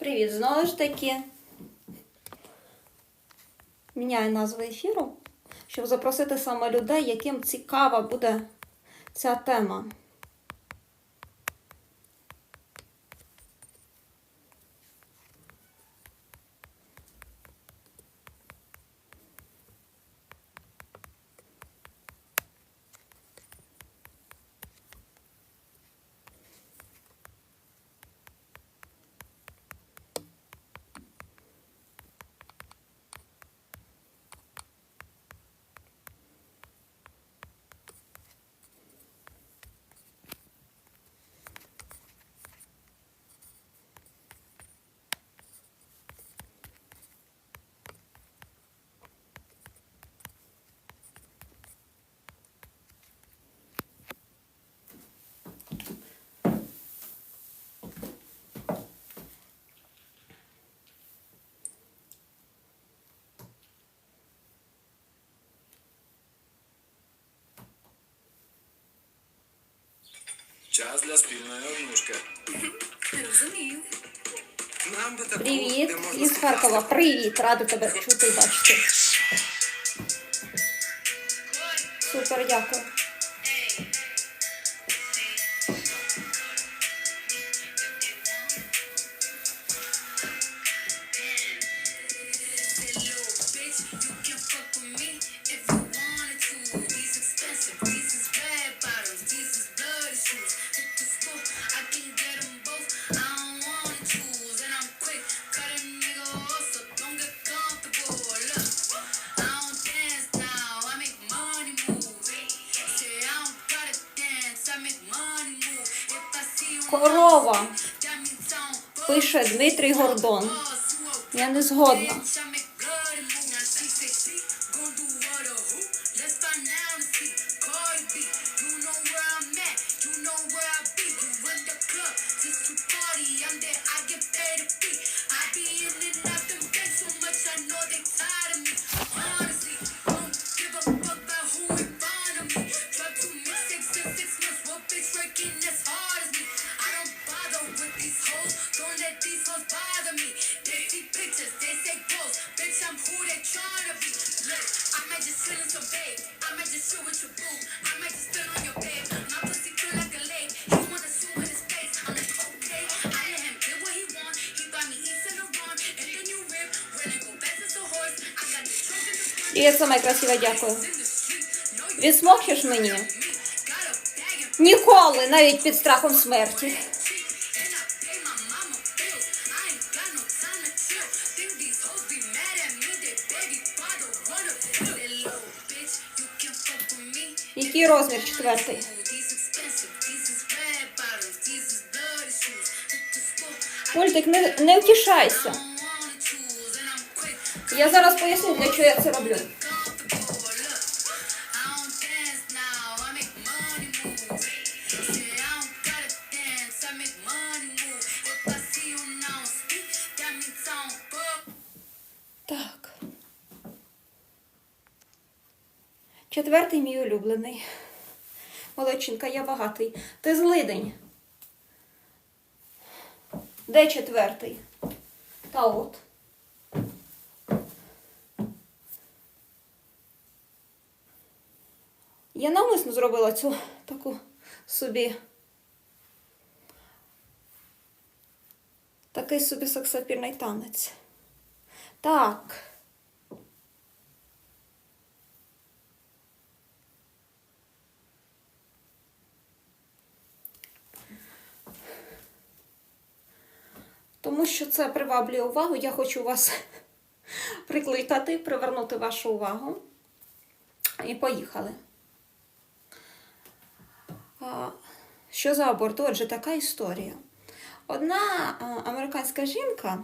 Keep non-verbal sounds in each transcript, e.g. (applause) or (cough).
Привіт, знову ж таки. Міняю назву ефіру, щоб запросити саме людей, яким цікава буде ця тема. Час для спільної однушки. Розумію. Нам би таку, Привіт де можна із Харкова. Привіт! Рада тебе чути і бачити. Супер, дякую. Пише Дмитрій Гордон. Я не згодна. Baby father wanna feel it low. Bitch, you can fuck with me. Який розмір четвертий? These expensive. These is Я зараз поясню, для чого я це роблю. Так. Четвертий мій улюблений. Молодчинка, я багатий. Ти злидень. Де четвертий? Та от. Я навмисно зробила цю таку собі. Такий собі сексапільний танець. Так. Тому що це приваблює увагу, я хочу вас (laughs) прикликати, привернути вашу увагу. І поїхали. Що за аборт? Отже, така історія. Одна американська жінка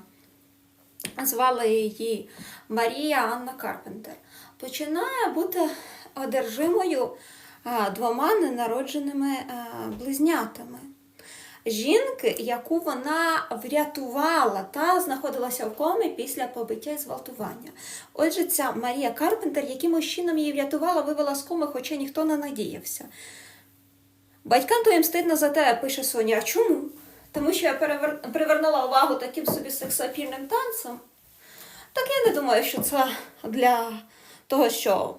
звали її Марія Анна Карпентер, починає бути одержимою двома ненародженими близнятами. Жінки, яку вона врятувала та знаходилася в комі після побиття і зґвалтування. Отже, ця Марія Карпентер, якимось чином її врятувала, вивела з коми, хоча ніхто не надіявся. Батькам твоїм стидно за те, пише Соня. А чому? тому що я перевер... привернула увагу таким собі сексапільним танцем, так я не думаю, що це для того, що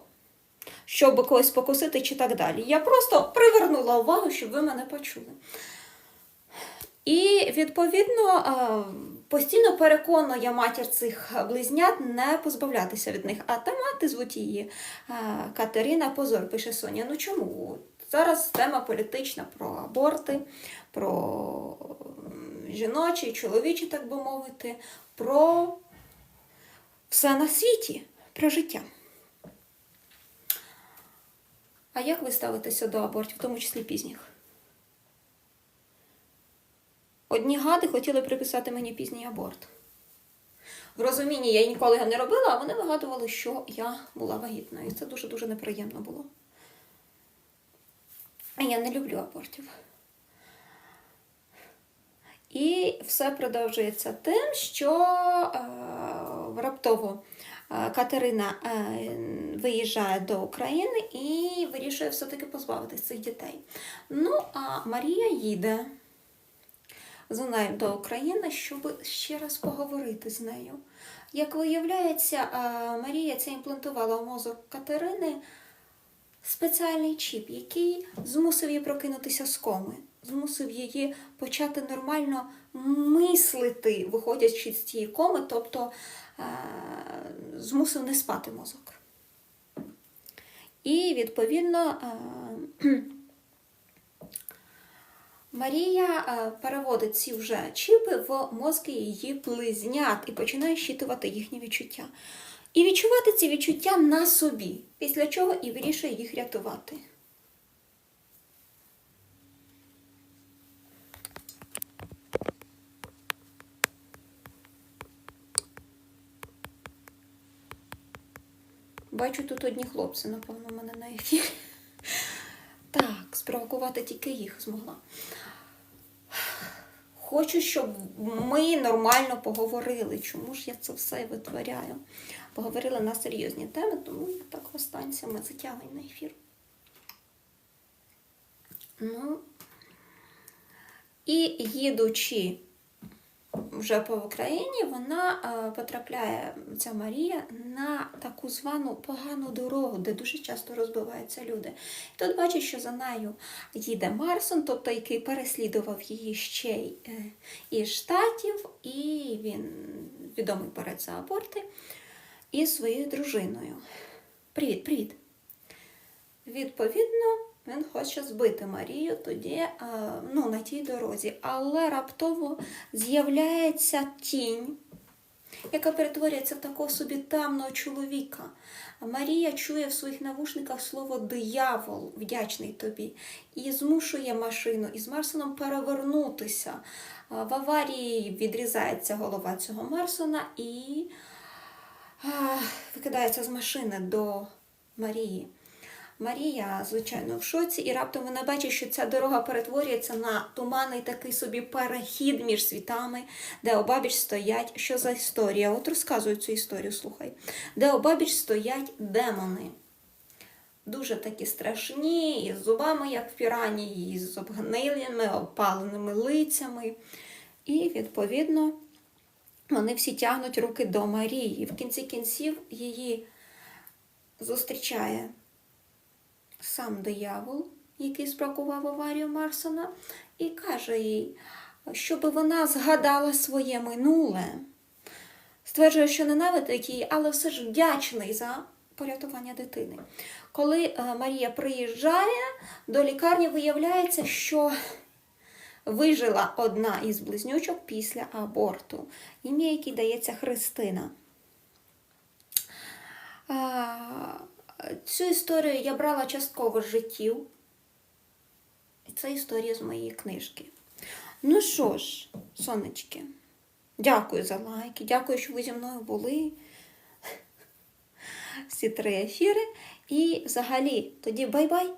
щоб когось покусити чи так далі. Я просто привернула увагу, щоб ви мене почули. І відповідно постійно переконую матір цих близнят не позбавлятися від них. А та мати звуть її Катерина Позор, пише Соня. Ну чому? Зараз тема політична про аборти, про жіночі, чоловічі, так би мовити, про все на світі, про життя. А як ви ставитеся до абортів, в тому числі пізніх? Одні гади хотіли приписати мені пізній аборт. В розумінні я ніколи його не робила, а вони вигадували, що я була вагітною. І це дуже-дуже неприємно було. А Я не люблю абортів. І все продовжується тим, що е, раптово е, Катерина е, виїжджає до України і вирішує все-таки позбавитись цих дітей. Ну, а Марія їде з нею до України, щоб ще раз поговорити з нею. Як виявляється, е, Марія це імплантувала в мозок Катерини спеціальний чіп, який змусив її прокинутися з коми, змусив її почати нормально мислити, виходячи з цієї коми, тобто е, змусив не спати мозок. І відповідно. е, (clears throat) Марія е, переводить ці вже чіпи в мозки її близнят і починає щитувати їхні відчуття. І відчувати ці відчуття на собі, після чого і вирішує їх рятувати. Бачу тут одні хлопці, напевно, в мене на ефірі. Так, спровокувати тільки їх змогла. Хочу, щоб ми нормально поговорили. Чому ж я це все витворяю? Поговорили на серйозні теми, тому так останься ми затягуємо на ефір. Ну, і їдучи вже по Україні, вона е, потрапляє, ця Марія, на таку звану погану дорогу, де дуже часто розбиваються люди. І тут бачить, що за нею їде Марсон, тобто який переслідував її ще й е, із Штатів, і він відомий перед за аборти, із своєю дружиною. Привіт, привіт! Відповідно, він хоче збити Марію тоді е, ну, на тій дорозі, але раптово з'являється тінь, яка перетворюється в такого собі темного чоловіка. Марія чує в своїх навушниках слово диявол, вдячний тобі, і змушує машину із Марсоном перевернутися. В аварії відрізається голова цього Марсона і викидається з машини до Марії. Марія, звичайно, в шоці, і раптом вона бачить, що ця дорога перетворюється на туманний такий собі перехід між світами, де обабіч стоять. Що за історія? От розказую цю історію, слухай. Де обабіч стоять демони. Дуже такі страшні, із зубами, як в пірані, і з обгнилими, опаленими лицями. І, відповідно, вони всі тягнуть руки до Марії. І в кінці кінців її зустрічає сам диявол, який спракував аварію Марсона, і каже їй, щоб вона згадала своє минуле. Стверджує, що ненавидить її, але все ж вдячний за порятування дитини. Коли е, Марія приїжджає до лікарні, виявляється, що вижила одна із близнючок після аборту, ім'я якій дається Христина. Цю історію я брала частково з життів. Це історія з моєї книжки. Ну що ж, сонечки, дякую за лайки, дякую, що ви зі мною були. Всі три ефіри. І взагалі, тоді бай-бай!